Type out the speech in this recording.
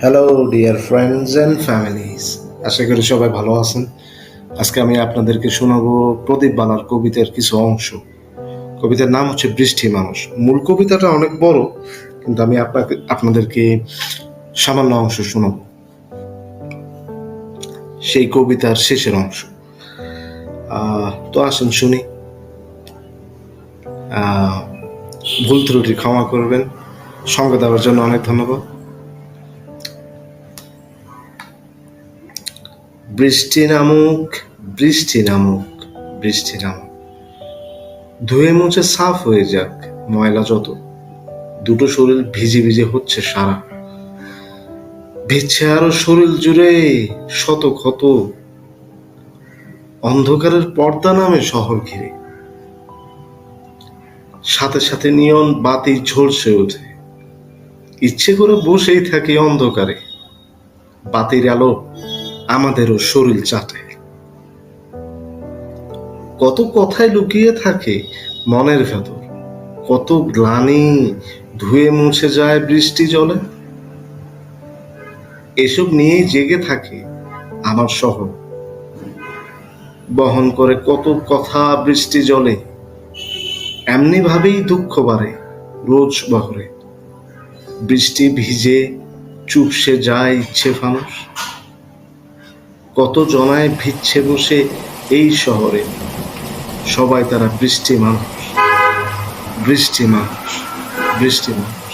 Hello dear friends and families আশা করি সবাই ভালো আছেন। আজকে আমি আপনাদেরকে শোনাবো প্রদীপ বালার কবিতার কিছু অংশ। কবিতার নাম হচ্ছে বৃষ্টি মানুষ। মূল কবিতাটা অনেক বড়, কিন্তু আমি আপনাকে, আপনাদেরকে সামান্য অংশ শোনাবো। সেই কবিতার শেষের অংশ। তো আসেন শুনি। ভুল ত্রুটি ক্ষমা করবেন। সঙ্গে দেওয়ার জন্য অনেক ধন্যবাদ। বৃষ্টি নামুক বৃষ্টি নামুক বৃষ্টি নামুক। ধুয়ে মুছে সাফ হয়ে যাক ময়লা যত। দুটো শরীর ভিজে ভিজে হচ্ছে সারা। ভিজছে আরও শরীর জুড়ে শত ক্ষত। অন্ধকারের পর্দা নামে শহর ঘিরে। সাথে সাথে নিয়ন বাতি ঝলসে ওঠে। ইচ্ছে করে বসেই থাকি অন্ধকারে। বাতির আলো আমাদেরও শরীর চাটে। কত কথায় লুকিয়ে থাকে মনের ভেতর, কত গ্লানি ধুয়ে মুছে যায় বৃষ্টি জলে। এসব নিয়েই জেগে থাকে আমার শহর। বহন করে কত কথা বৃষ্টি জলে এমনি ভাবেই দুঃখ বাড়ে রোজ বহরে। বৃষ্টি ভিজে চুপসে যায় ইচ্ছে ফানুষ কত জনায় ভিচ্ছে বসে এই শহরে? সবাই তারা বৃষ্টি মানুষ বৃষ্টি মানুষ বৃষ্টি মানুষ